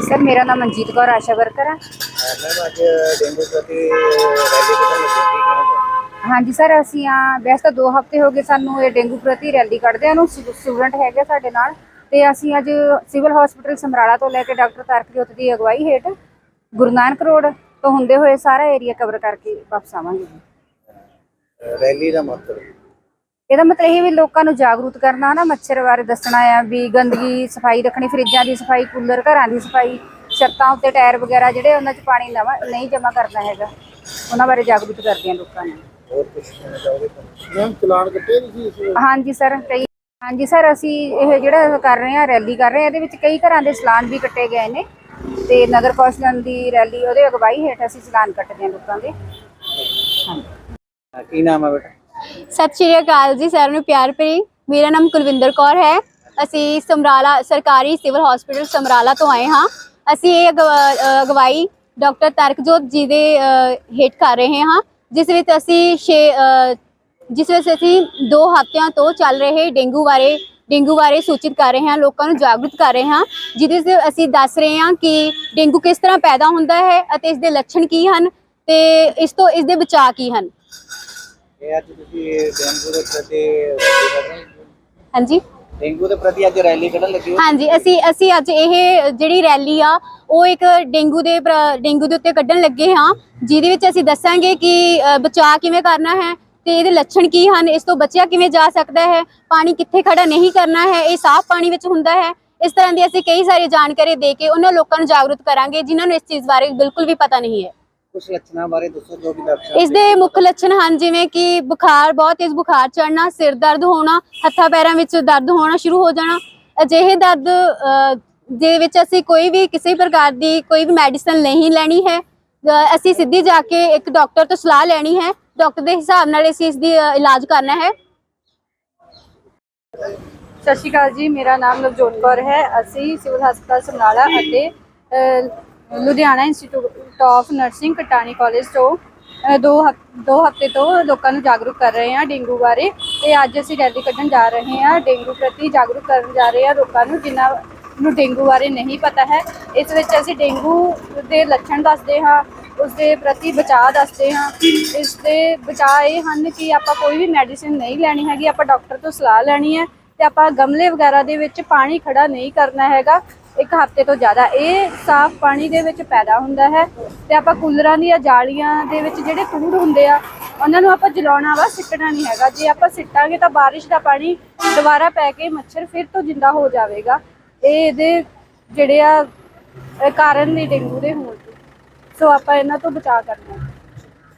Sir ਮੇਰਾ ਨਾਮ Manjeet Kaur Asha worker ਆ। ਮੈਮ ਅੱਜ ਡੇਂਗੂ ਪ੍ਰਤੀ ਰੈਲੀ ਕੱਢਣ ਹਾਂਜੀ ਸਰ ਅਸੀਂ ਆ ਵੈਸੇ ਤਾਂ 2 ਹਫ਼ਤੇ ਹੋ ਗਏ ਸਾਨੂੰ ਇਹ ਡੇਂਗੂ ਪ੍ਰਤੀ ਰੈਲੀ ਕੱਢਦੇ ਆ ਸਟੂਡੈਂਟ ਹੈਗੇ ਸਾਡੇ ਨਾਲ ਤੇ ਅਸੀਂ ਅੱਜ ਸਿਵਲ ਹਸਪੀਟਲ ਸਮਰਾਲਾ ਤੋਂ ਲੈ ਕੇ ਡਾਕਟਰ ਤਰਕਜੋਤ ਦੀ ਅਗਵਾਈ ਹੇਠ ਗੁਰੂ ਨਾਨਕ ਰੋਡ ਤੋਂ ਹੁੰਦੇ ਹੋਏ ਸਾਰਾ ਏਰੀਆ ਕਵਰ ਕਰਕੇ ਵਾਪਸ ਆਵਾਂਗੇ। ਰੈਲੀ ਦਾ ਮਤਲਬ ਇਹਦਾ ਮਤਲਬ ਇਹ ਵੀ ਲੋਕਾਂ ਨੂੰ ਜਾਗਰੂਕ ਕਰਨਾ ਨਾ ਮੱਛਰ ਬਾਰੇ ਦੱਸਣਾ ਆ ਵੀ ਗੰਦਗੀ ਸਫ਼ਾਈ ਰੱਖਣੀ ਫਰਿੱਜਾਂ ਦੀ ਸਫ਼ਾਈ ਕੂਲਰ ਘਰਾਂ ਦੀ ਸਫ਼ਾਈ ਛੱਤਾਂ ਉੱਤੇ ਟਾਇਰ ਵਗੈਰਾ ਜਿਹੜੇ ਉਹਨਾਂ 'ਚ ਪਾਣੀ ਨਵਾਂ ਨਹੀਂ ਜਮ੍ਹਾਂ ਕਰਨਾ ਹੈਗਾ। ਉਹਨਾਂ ਬਾਰੇ ਜਾਗਰੂਕ ਕਰਦੇ ਆ ਲੋਕਾਂ ਨੂੰ। ਹੋਰ ਕੁਝ ਕਹਿਣਾ ਚਾਹੋਗੇ? ਮੈਮ ਚਲਾਨ ਕੱਟੇ ਤੁਸੀਂ ਇਸ ਵੇਲੇ? ਹਾਂਜੀ ਸਰ ਕਈ ਹਾਂਜੀ ਸਰ ਅਸੀਂ ਇਹ ਜਿਹੜਾ ਕਰ ਰਹੇ ਹਾਂ ਰੈਲੀ ਕਰ ਰਹੇ ਹਾਂ ਇਹਦੇ ਵਿੱਚ ਕਈ ਘਰਾਂ ਦੇ ਚਲਾਨ ਵੀ ਕੱਟੇ ਗਏ ਨੇ। ਤੇ ਨਗਰ ਕੌਂਸਲ ਦੀ ਰੈਲੀ ਉਹਦੇ ਅਗਵਾਈ ਹੇਠ ਅਸੀਂ ਚਲਾਨ ਕੱਟਦੇ ਹਾਂ ਲੋਕਾਂ ਦੇ। ਹਾਂ, ਕੀ ਨਾਮ ਹੈ ਬੇਟਾ? ਸਤਿ ਸ਼੍ਰੀ ਅਕਾਲ ਜੀ ਸਾਰਿਆਂ ਨੂੰ, ਪਿਆਰ ਭਰੀ। ਮੇਰਾ ਨਾਮ ਕੁਲਵਿੰਦਰ ਕੌਰ ਹੈ। ਅਸੀਂ ਸਮਰਾਲਾ, ਸਰਕਾਰੀ ਸਿਵਲ ਹਸਪੀਟਲ ਸਮਰਾਲਾ ਤੋਂ ਆਏ ਹਾਂ। ਅਸੀਂ ਇਹ ਅਗਵਾ- ਅਗਵਾਈ ਡਾਕਟਰ ਤਰਕਜੋਤ ਜੀ ਦੇ ਹੇਠ ਕਰ ਰਹੇ ਹਾਂ। ਜਿਸ ਵਿੱਚ ਅਸੀਂ ਛੇ ਜਿਸ ਵਿੱਚ ਅਸੀਂ 2 ਹਫ਼ਤਿਆਂ ਤੋਂ ਚੱਲ ਰਹੇ ਡੇਂਗੂ ਬਾਰੇ ਡੇਂਗੂ ਬਾਰੇ ਸੂਚਿਤ ਕਰ ਰਹੇ ਹਾਂ, ਲੋਕਾਂ ਨੂੰ ਜਾਗਰੂਕ ਕਰ ਰਹੇ ਹਾਂ। ਜਿਹਦੇ ਵਿੱਚ ਅਸੀਂ ਦੱਸ ਰਹੇ ਹਾਂ ਕਿ ਡੇਂਗੂ ਕਿਸ ਤਰ੍ਹਾਂ ਪੈਦਾ ਹੁੰਦਾ ਹੈ ਅਤੇ ਇਸ ਦੇ ਲੱਛਣ ਕੀ ਹਨ ਤੇ ਇਸ ਤੋਂ, ਇਸ ਦੇ ਬਚਾਅ ਕੀ ਹਨ। ਇਹ ਅੱਜ ਤੁਸੀਂ ਡੇਂਗੂ ਦੇ ਪ੍ਰਤੀ ਹਾਂਜੀ। ਡੇਂਗੂ ਦੇ ਪ੍ਰਤੀ ਅੱਜ ਰੈਲੀ ਕੱਢਣ ਲੱਗੇ ਹੋ? ਹਾਂਜੀ ਅਸੀਂ ਅਸੀਂ ਅੱਜ ਇਹ ਜਿਹੜੀ ਰੈਲੀ ਆ ਉਹ ਇੱਕ ਡੇਂਗੂ ਦੇ ਡੇਂਗੂ ਦੇ ਉੱਤੇ ਕੱਢਣ ਲੱਗੇ ਹਾਂ ਜਿਹਦੇ ਵਿੱਚ ਅਸੀਂ ਦੱਸਾਂਗੇ ਕਿ ਬਚਾਅ ਕਿਵੇਂ ਕਰਨਾ ਹੈ ਤੇ ਇਹਦੇ ਲੱਛਣ ਕੀ ਹਨ ਇਸ ਤੋਂ ਬਚਿਆ ਕਿਵੇਂ ਜਾ ਸਕਦਾ ਹੈ ਪਾਣੀ ਕਿੱਥੇ ਖੜਾ ਨਹੀਂ ਕਰਨਾ ਹੈ ਇਹ ਸਾਫ਼ ਪਾਣੀ ਵਿੱਚ ਹੁੰਦਾ ਹੈ ਇਸ ਤਰ੍ਹਾਂ ਦੀ ਅਸੀਂ ਕਈ ਸਾਰੀ ਜਾਣਕਾਰੀ ਦੇ ਕੇ ਉਹਨਾਂ ਲੋਕਾਂ ਨੂੰ ਜਾਗਰੂਕ ਕਰਾਂਗੇ ਜਿਨ੍ਹਾਂ ਨੂੰ ਇਸ ਚੀਜ਼ ਬਾਰੇ ਬਿਲਕੁਲ ਵੀ ਪਤਾ ਨਹੀਂ ਹੈ। ਕੁਝ ਲੱਛਣਾਂ ਬਾਰੇ ਦੱਸੋ ਜੋ ਵੀ ਲੱਛਣ ਇਸ ਦੇ ਮੁੱਖ ਲੱਛਣ ਹਨ ਜਿਵੇਂ ਕਿ ਬੁਖਾਰ ਬਹੁਤ ਤੇਜ਼ ਬੁਖਾਰ ਚੜਨਾ ਸਿਰ ਦਰਦ ਹੋਣਾ ਹੱਥਾਂ ਪੈਰਾਂ ਵਿੱਚ ਦਰਦ ਹੋਣਾ ਸ਼ੁਰੂ ਹੋ ਜਾਣਾ। ਅਜਿਹੇ ਦਰਦ ਦੇ ਵਿੱਚ ਅਸੀਂ ਕੋਈ ਵੀ ਕਿਸੇ ਪ੍ਰਕਾਰ ਦੀ ਕੋਈ ਵੀ ਮੈਡੀਸਨ ਨਹੀਂ ਲੈਣੀ ਹੈ। ਅਸੀਂ ਸਿੱਧੀ ਜਾ ਕੇ ਇੱਕ ਡਾਕਟਰ ਤੋਂ ਸਲਾਹ ਲੈਣੀ ਹੈ। ਡਾਕਟਰ ਦੇ ਹਿਸਾਬ ਨਾਲ ਅਸੀਂ ਇਸ ਦੀ ਇਲਾਜ ਕਰਨਾ ਹੈ। ਸਤਿ ਸ਼੍ਰੀ ਅਕਾਲ ਜੀ ਮੇਰਾ ਨਾਮ ਨਵਜੋਤ ਕੌਰ ਹੈ। ਅਸੀਂ ਸਿਵਲ ਹਸਪਤਾਲ ਸਮਰਾਲਾ ਅਤੇ Ludhiana institute of nursing Katani college ਤੋਂ ਦੋ ਹਫ- ਦੋ ਹਫ਼ਤੇ ਤੋਂ ਲੋਕਾਂ ਨੂੰ ਜਾਗਰੂਕ ਕਰ ਰਹੇ ਹਾਂ ਡੇਂਗੂ ਬਾਰੇ। ਤੇ ਅੱਜ ਅਸੀਂ ਰੈਲੀ ਕੱਢਣ ਜਾ ਰਹੇ ਹਾਂ। ਡੇਂਗੂ ਪ੍ਰਤੀ ਜਾਗਰੂਕ ਕਰਨ ਜਾ ਰਹੇ ਹਾਂ ਲੋਕਾਂ ਨੂੰ, ਜਿਨ੍ਹਾਂ ਨੂੰ ਡੇਂਗੂ ਬਾਰੇ ਨਹੀਂ ਪਤਾ ਹੈ। ਇਸ ਵਿੱਚ ਅਸੀਂ ਡੇਂਗੂ ਦੇ ਲੱਛਣ ਦੱਸਦੇ ਹਾਂ ਉਸ ਦੇ ਪ੍ਰਤੀ ਬਚਾਅ ਦੱਸਦੇ ਹਾਂ। ਇਸ ਦੇ ਬਚਾਅ ਇਹ ਹਨ ਕਿ ਆਪਾਂ ਕੋਈ ਵੀ ਮੈਡੀਸਿਨ ਨਹੀਂ ਲੈਣੀ ਹੈਗੀ, ਆਪਾਂ ਡਾਕਟਰ ਤੋਂ ਸਲਾਹ ਲੈਣੀ ਹੈ ਤੇ ਆਪਾਂ ਗਮਲੇ ਵਗੈਰਾ ਦੇ ਵਿੱਚ ਪਾਣੀ ਖੜਾ ਨਹੀਂ ਕਰਨਾ ਹੈਗਾ। ਇੱਕ ਹਫ਼ਤੇ ਤੋਂ ਜ਼ਿਆਦਾ, ਇਹ ਸਾਫ਼ ਪਾਣੀ ਦੇ ਵਿੱਚ ਪੈਦਾ ਹੁੰਦਾ ਹੈ ਤੇ ਆਪਾਂ ਕੂਲਰਾਂ ਦੀਆਂ ਜਾਲੀਆਂ ਦੇ ਵਿੱਚ ਜਿਹੜੇ ਕੂੜ ਹੁੰਦੇ ਆ, ਉਹਨਾਂ ਨੂੰ ਆਪਾਂ ਜਲਾਉਣਾ ਵਾ, ਸਿੱਟਣਾ ਨਹੀਂ ਹੈਗਾ। ਜੇ ਆਪਾਂ ਸਿੱਟਾਂਗੇ ਤਾਂ ਬਾਰਿਸ਼ ਦਾ ਪਾਣੀ ਦੁਬਾਰਾ ਪੈ ਕੇ ਮੱਛਰ ਫਿਰ ਤੋਂ ਜਿੰਦਾ ਹੋ ਜਾਵੇਗਾ। ਇਹ ਇਹਦੇ ਜਿਹੜੇ ਆ ਕਾਰਨ ਨੇ ਡੇਂਗੂ ਦੇ ਹੋਣ ਦੇ ਸੋ ਆਪਾਂ ਇਹਨਾਂ ਤੋਂ ਬਚਾਅ ਕਰਨਾ